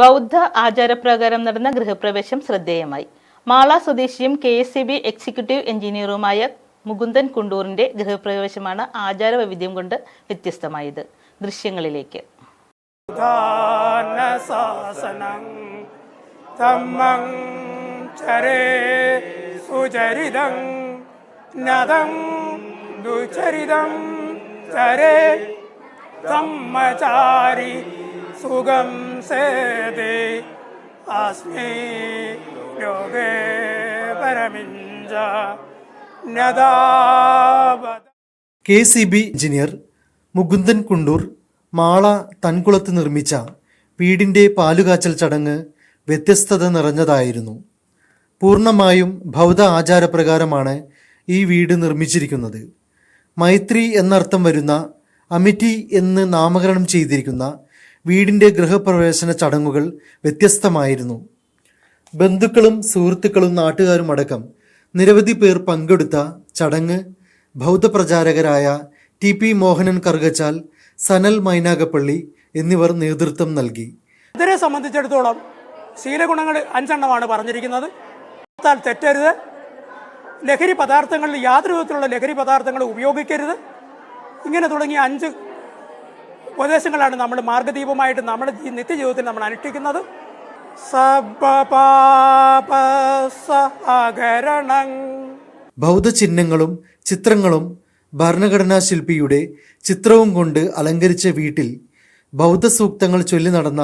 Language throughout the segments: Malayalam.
ബൗദ്ധ ആചാരപ്രകാരം നടന്ന ഗൃഹപ്രവേശം ശ്രദ്ധേയമായി. മാള സ്വദേശിയും K S C B executive എഞ്ചിനീയറുമായ Mukundan കുണ്ടൂറിന്റെ ഗൃഹപ്രവേശമാണ് ആചാര വൈവിധ്യം കൊണ്ട് വ്യത്യസ്തമായത്. ദൃശ്യങ്ങളിലേക്ക്. ചരേ സുഖം സേതി. അസ്മി യോഗേ പരമിഞ്ച. K C B engineer Mukundan Kundoor Mala തൻകുളത്ത് നിർമ്മിച്ച വീടിന്റെ പാലുകാച്ചൽ ചടങ്ങ് വ്യത്യസ്തത നിറഞ്ഞതായിരുന്നു. പൂർണമായും ഭൗത ആചാരപ്രകാരമാണ് ഈ വീട് നിർമ്മിച്ചിരിക്കുന്നത്. മൈത്രി എന്നർത്ഥം വരുന്ന അമിറ്റി എന്ന് നാമകരണം ചെയ്തിരിക്കുന്ന വീടിന്റെ ഗൃഹപ്രവേശന ചടങ്ങുകൾ വ്യത്യസ്തമായിരുന്നു. ബന്ധുക്കളും സുഹൃത്തുക്കളും നാട്ടുകാരും അടക്കം നിരവധി പേർ പങ്കെടുത്ത ചടങ്ങ് ബൗദ്ധപ്രചാരകരായ ടി പി മോഹനൻ കറുകച്ചാൽ സനൽ മൈനാഗപ്പള്ളി എന്നിവർ നേതൃത്വം നൽകി. ഇതിനെ സംബന്ധിച്ചിടത്തോളം ശീലഗുണങ്ങൾ അഞ്ചെണ്ണമാണ് പറഞ്ഞിരിക്കുന്നത്. തെറ്റരുത്. ലഹരി പദാർത്ഥങ്ങളിൽ യാതൊരു വിധത്തിലുള്ള ലഹരി പദാർത്ഥങ്ങൾ ഉപയോഗിക്കരുത്. ഇങ്ങനെ തുടങ്ങിയ അഞ്ച് ഉപദേശങ്ങളാണ് നമ്മൾ മാർഗദീപമായിട്ട് നമ്മുടെ ഈ നിത്യജീവിതത്തിൽ നമ്മൾ അനുഷ്ഠിക്കുന്നത്. ബൗദ്ധചിഹ്നങ്ങളും ബൗദ്ധ ചിഹ്നങ്ങളും ചിത്രങ്ങളും ഭരണഘടനാ ശില്പിയുടെ ചിത്രവും കൊണ്ട് അലങ്കരിച്ച വീട്ടിൽ ബൗദ്ധ സൂക്തങ്ങൾ ചൊല്ലി നടന്ന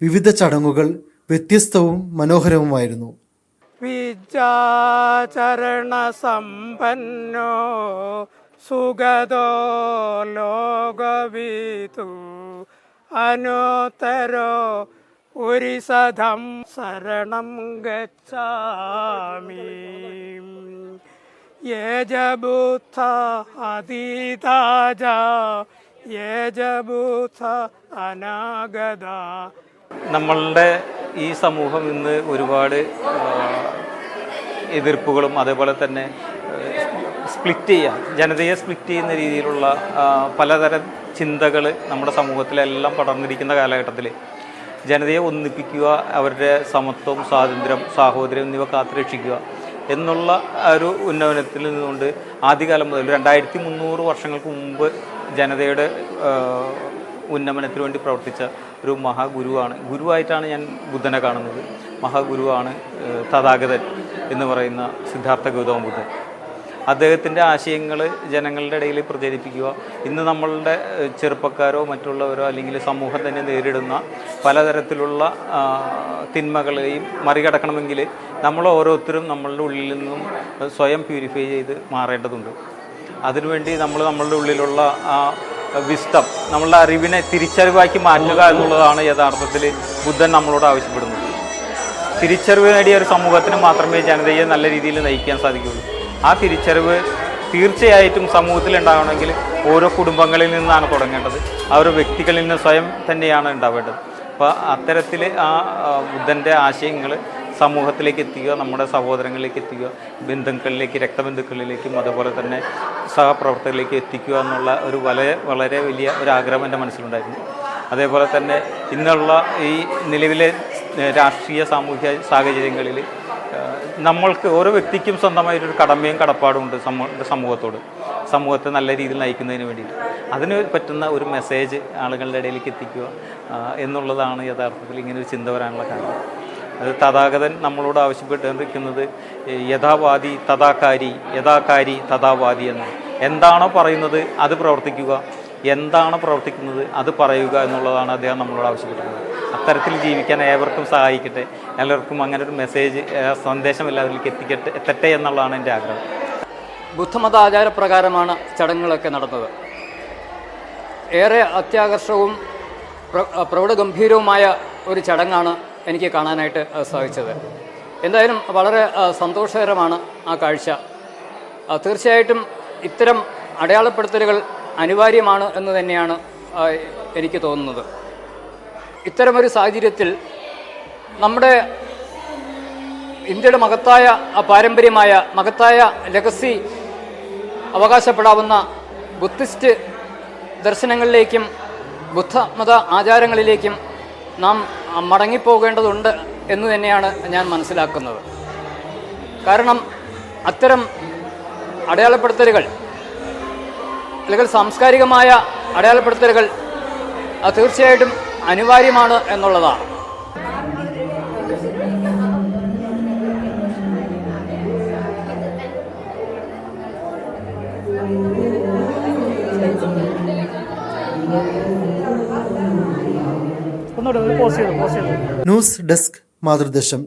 വിവിധ ചടങ്ങുകൾ വ്യത്യസ്തവും മനോഹരവുമായിരുന്നു. വിജാചരണ സമ്പന്നോ സുഗതോ ലോകവിതു അനുത്തരോ സധം ശരണം ഗച്ഛാമി. യേജബുദ്ധ അതീതാജ യേജബുദ്ധ അനാഗത. നമ്മളുടെ ഈ സമൂഹം ഇന്ന് ഒരുപാട് എതിർപ്പുകളും അതേപോലെ തന്നെ സ്പ്ലിറ്റ് ചെയ്യുക ജനതയെ സ്പ്ലിറ്റ് ചെയ്യുന്ന രീതിയിലുള്ള പലതരം ചിന്തകൾ നമ്മുടെ സമൂഹത്തിലെല്ലാം പടർന്നിരിക്കുന്ന കാലഘട്ടത്തിൽ ജനതയെ ഒന്നിപ്പിക്കുക അവരുടെ സമത്വം സ്വാതന്ത്ര്യം സാഹോദര്യം എന്നിവ കാത്തുരക്ഷിക്കുക എന്നുള്ള ഒരു ഉന്നമനത്തിൽ നിന്നുകൊണ്ട് ആദ്യകാലം മുതൽ രണ്ടായിരത്തി മുന്നൂറ് വർഷങ്ങൾക്ക് മുമ്പ് ജനതയുടെ ഉന്നമനത്തിന് വേണ്ടി പ്രവർത്തിച്ച ഒരു മഹാഗുരുവാണ്. ഗുരുവായിട്ടാണ് ഞാൻ ബുദ്ധനെ കാണുന്നത്. മഹാഗുരുവാണ് തഥാഗതൻ എന്ന് പറയുന്ന സിദ്ധാർത്ഥ ഗൗതമ ബുദ്ധൻ. അദ്ദേഹത്തിന്റെ ആശയങ്ങൾ ജനങ്ങളുടെ ഇടയിൽ പ്രചരിപ്പിക്കുക. ഇന്ന് നമ്മളുടെ ചെറുപ്പക്കാരോ മറ്റുള്ളവരോ അല്ലെങ്കിൽ സമൂഹം തന്നെ നേരിടുന്ന പലതരത്തിലുള്ള തിന്മകളെയും മറികടക്കണമെങ്കിൽ നമ്മൾ ഓരോരുത്തരും നമ്മളുടെ ഉള്ളിൽ നിന്നും സ്വയം പ്യൂരിഫൈ ചെയ്ത് മാറേണ്ടതുണ്ട്. അതിനുവേണ്ടി നമ്മൾ നമ്മളുടെ ഉള്ളിലുള്ള ആ വിസ്തം നമ്മളുടെ അറിവിനെ തിരിച്ചറിവാക്കി മാറ്റുക എന്നുള്ളതാണ് യഥാർത്ഥത്തിൽ ബുദ്ധൻ നമ്മളോട് ആവശ്യപ്പെടുന്നത്. തിരിച്ചറിവ് നേടിയ ഒരു സമൂഹത്തിന് മാത്രമേ ജനതയെ നല്ല രീതിയിൽ നയിക്കാൻ സാധിക്കുകയുള്ളൂ. ആ തിരിച്ചറിവ് തീർച്ചയായിട്ടും സമൂഹത്തിൽ ഉണ്ടാവണമെങ്കിൽ ഓരോ കുടുംബങ്ങളിൽ നിന്നാണ് തുടങ്ങേണ്ടത്. ആ ഒരു വ്യക്തികളിൽ നിന്ന് സ്വയം തന്നെയാണ് ഉണ്ടാവേണ്ടത്. അപ്പോൾ അത്തരത്തിൽ ആ ബുദ്ധന്റെ ആശയങ്ങൾ സമൂഹത്തിലേക്ക് എത്തിക്കുക നമ്മുടെ സഹോദരങ്ങളിലേക്ക് എത്തിക്കുക ബന്ധുക്കളിലേക്ക് രക്തബന്ധുക്കളിലേക്കും അതുപോലെ തന്നെ സഹപ്രവർത്തകരിലേക്ക് എത്തിക്കുക എന്നുള്ള ഒരു വളരെ വളരെ വലിയ ഒരു ആഗ്രഹം എന്റെ മനസ്സിലുണ്ടായിരുന്നു. അതേപോലെ തന്നെ ഇന്നുള്ള ഈ നിലവിലെ രാഷ്ട്രീയ സാമൂഹ്യ സാഹചര്യങ്ങളിൽ നമ്മൾക്ക് ഓരോ വ്യക്തിക്കും സ്വന്തമായിട്ടൊരു കടമയും കടപ്പാടും ഉണ്ട് സമൂഹ സമൂഹത്തോട്. സമൂഹത്തെ നല്ല രീതിയിൽ നയിക്കുന്നതിന് വേണ്ടിയിട്ട്. അതിന് പറ്റുന്ന ഒരു മെസ്സേജ് ആളുകളുടെ ഇടയിലേക്ക് എത്തിക്കുക എന്നുള്ളതാണ് യഥാർത്ഥത്തിൽ ഇങ്ങനെ ഒരു ചിന്ത വരാനുള്ള കാരണം. അത് തഥാഗതൻ നമ്മളോട് ആവശ്യപ്പെട്ടുകൊണ്ടിരിക്കുന്നത് യഥാവാദി തഥാകാരി യഥാകാരി തഥാവാദി എന്ന്. എന്താണോ പറയുന്നത് അത് പ്രവർത്തിക്കുക എന്താണോ പ്രവർത്തിക്കുന്നത് അത് പറയുക എന്നുള്ളതാണ് അദ്ദേഹം നമ്മളോട് ആവശ്യപ്പെട്ടിരുന്നത്. അത്തരത്തിൽ ജീവിക്കാൻ ഏവർക്കും സഹായിക്കട്ടെ. എല്ലാവർക്കും അങ്ങനെ ഒരു മെസ്സേജ് സന്ദേശം എല്ലാവരിലേക്ക് എത്തിക്കട്ടെ എത്തട്ടെ എന്നുള്ളതാണ് എന്റെ ആഗ്രഹം. ബുദ്ധമത ആചാരപ്രകാരമാണ് ചടങ്ങുകളൊക്കെ നടന്നത്. ഏറെ അത്യാകർഷവും പ്ര- പ്രൗഢഗംഭീരവുമായ ഒരു ചടങ്ങാണ് എനിക്ക് കാണാനായിട്ട് സാധിച്ചത്. എന്തായാലും വളരെ സന്തോഷകരമാണ് ആ കാഴ്ച. തീർച്ചയായിട്ടും ഇത്തരം അടയാളപ്പെടുത്തലുകൾ അനിവാര്യമാണ് എന്ന് തന്നെയാണ് എനിക്ക് തോന്നുന്നത്. ഇത്തരമൊരു സാഹചര്യത്തിൽ നമ്മുടെ ഇന്ത്യയുടെ മഹത്തായ പാരമ്പര്യമായ മഹത്തായ ലഗസി അവകാശപ്പെടാവുന്ന ബുദ്ധിസ്റ്റ് ദർശനങ്ങളിലേക്കും ബുദ്ധമത ആചാരങ്ങളിലേക്കും നാം മടങ്ങിപ്പോകേണ്ടതുണ്ട് എന്ന് തന്നെയാണ് ഞാൻ മനസ്സിലാക്കുന്നത്. കാരണം അത്തരം അടയാളപ്പെടുത്തലുകൾ അല്ലെങ്കിൽ സാംസ്കാരികമായ അടയാളപ്പെടുത്തലുകൾ അത് തീർച്ചയായിട്ടും അനിവാര്യമാണ് എന്നുള്ളതാണ് ന്യൂസ് ഡെസ്ക് മാതൃദശം